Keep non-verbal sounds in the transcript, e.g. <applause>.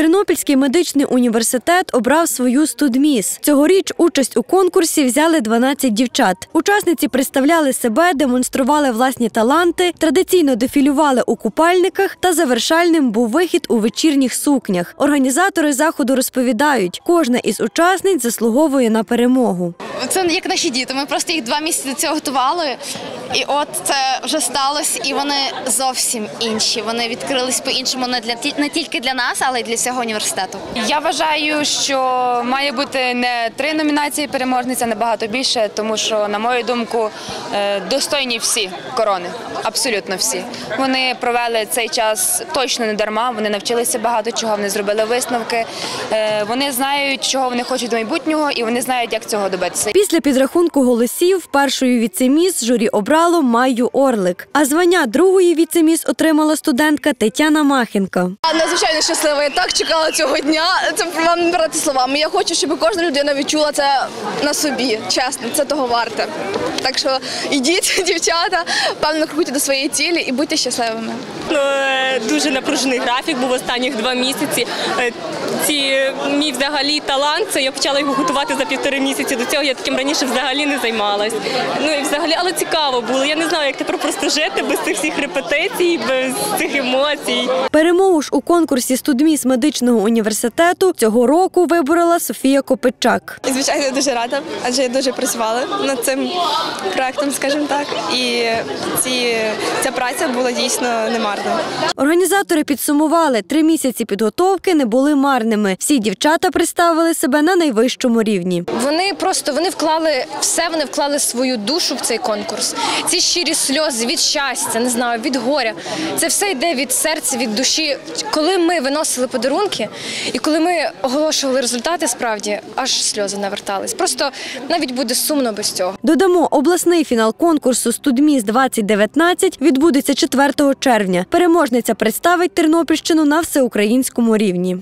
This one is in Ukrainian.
Тернопільський медичний університет обрав свою студміс. Цьогоріч участь у конкурсі взяли 12 дівчат. Учасниці представляли себе, демонстрували власні таланти, традиційно дефілювали у купальниках та завершальним був вихід у вечірніх сукнях. Організатори заходу розповідають, кожна із учасниць заслуговує на перемогу. Це як наші діти. Ми просто їх два місяці цього готували, і от це вже сталося. І вони зовсім інші. Вони відкрились по-іншому не для не тільки для нас, але й для всього університету. Я вважаю, що має бути не три номінації переможниць, а набагато більше, тому що, на мою думку, е, достойні всі корони. Абсолютно всі. Вони провели цей час точно не дарма. Вони навчилися багато чого, вони зробили висновки. Е, Вони знають, чого вони хочуть до майбутнього, і вони знають, як цього добитися. Після підрахунку голосів першою віцеміс журі обрало Майю Орлик. А звання другої віцеміс отримала студентка Тетяна Махенко. Я надзвичайно щаслива. Я так чекала цього дня. Це вам не брати словами. Я хочу, щоб кожна людина відчула це на собі. Чесно, це того варте. Так що ідіть, <laughs> дівчата, певно крокуйте до своєї цілі і будьте щасливими. Ну, е, Дуже напружений графік був останніх два місяці. Е, Ці мій взагалі талант. Це я почала його готувати за півтори місяці. До цього я таким раніше взагалі не займалась. Ну і взагалі, але цікаво було. Я не знаю, як тепер просто жити без цих всіх репетицій, без цих емоцій. Перемогу ж у конкурсі студміс медичного університету цього року виборола Софія Копичак. Звичайно, я дуже рада, адже я дуже працювала над цим проектом, скажімо так. І ці, ця праця була дійсно немарною. Організатори підсумували, три місяці підготовки не були марними. Всі дівчата представили себе на найвищому рівні. Вони просто вклали все, вони вклали свою душу в цей конкурс. Ці щирі сльози від щастя, не знаю, від горя. Це все йде від серця, від душі. Коли ми виносили подарунки, і коли ми оголошували результати, справді аж сльози навертались. Просто навіть буде сумно без цього. Додамо, обласний фінал конкурсу Студміс 2019 відбудеться 4 червня. Переможниця представить Тернопільщину на всеукраїнському рівні.